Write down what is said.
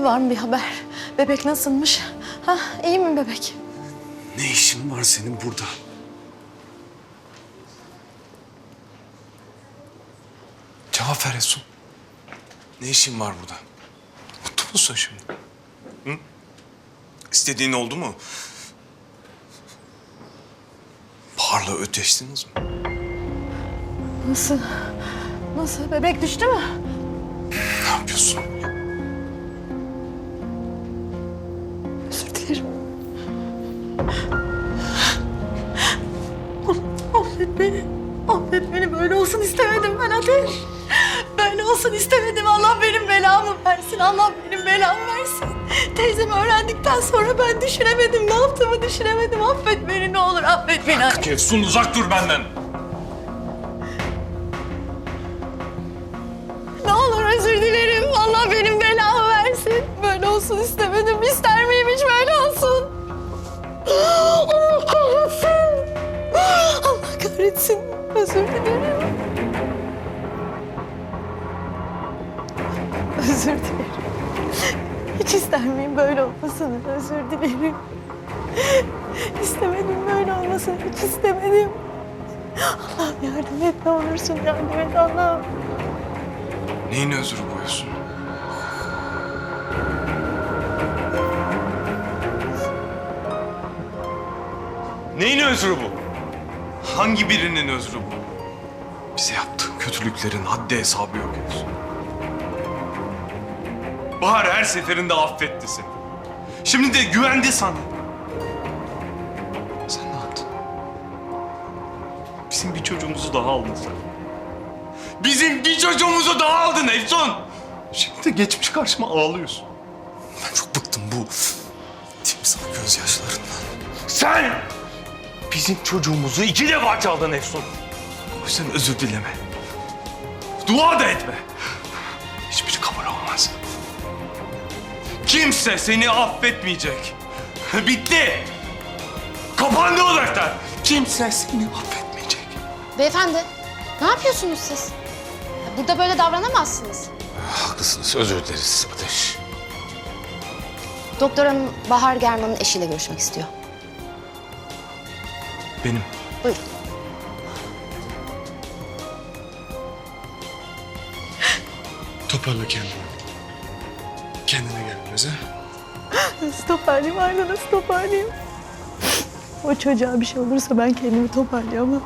Var mı bir haber? Bebek nasılmış? Ha, iyi mi bebek? Ne işin var senin burada? Cevap ver Esun. Ne işin var burada? Mutlu musun şimdi? Hı? İstediğin oldu mu? Bahar'la öteştiniz mi? Nasıl? Nasıl? Bebek düştü mü? Ne yapıyorsun? Dilerim. Affet beni. Affet beni. Böyle olsun istemedim ben Ateş. Böyle olsun istemedim. Allah benim belamı versin. Allah benim belamı versin. Teyzem öğrendikten sonra ben düşünemedim. Ne yaptığımı düşünemedim. Affet beni ne olur. Affet beni. Ateş. Efsun uzak dur benden. Ne olur özür dilerim. Allah benim belamı versin. Böyle olsun istemedim. Özür dilerim. Özür dilerim. Hiç ister miyim böyle olmasını? Özür dilerim. İstemedim böyle olmasını. Hiç istemedim. Allah'ım yardım et ne olursun yardım et Allah'ım. Neyin özrü bu Esun? Neyin özrü bu? Hangi birinin özrü bu? Bize yaptığın kötülüklerin haddi hesabı yok Esun. Bahar her seferinde affetti seni. Şimdi de güvendi sana. Sen ne yaptın? Bizim bir çocuğumuzu daha aldın sen. Bizim bir çocuğumuzu daha aldın Efsun. Şimdi de geçmiş karşıma ağlıyorsun. Ben çok bıktım bu timsah gözyaşlarından. Sen bizim çocuğumuzu iki defa çaldın Efsun. O yüzden özür dileme. Dua da etme. Hiçbiri kabul olmaz. Kimse seni affetmeyecek. Bitti. Kapandı o defter. Kimse seni affetmeyecek. Beyefendi, ne yapıyorsunuz siz? Burada böyle davranamazsınız. Haklısınız. Özür dileriz Ateş. Doktor hanım Bahar German'ın eşiyle görüşmek istiyor. Benim. Buyurun. Toparla kendini. Kendine gel biraz. Nasıl toparlayayım Arda nasıl toparlayayım? O çocuğa bir şey olursa ben kendimi toparlayamam.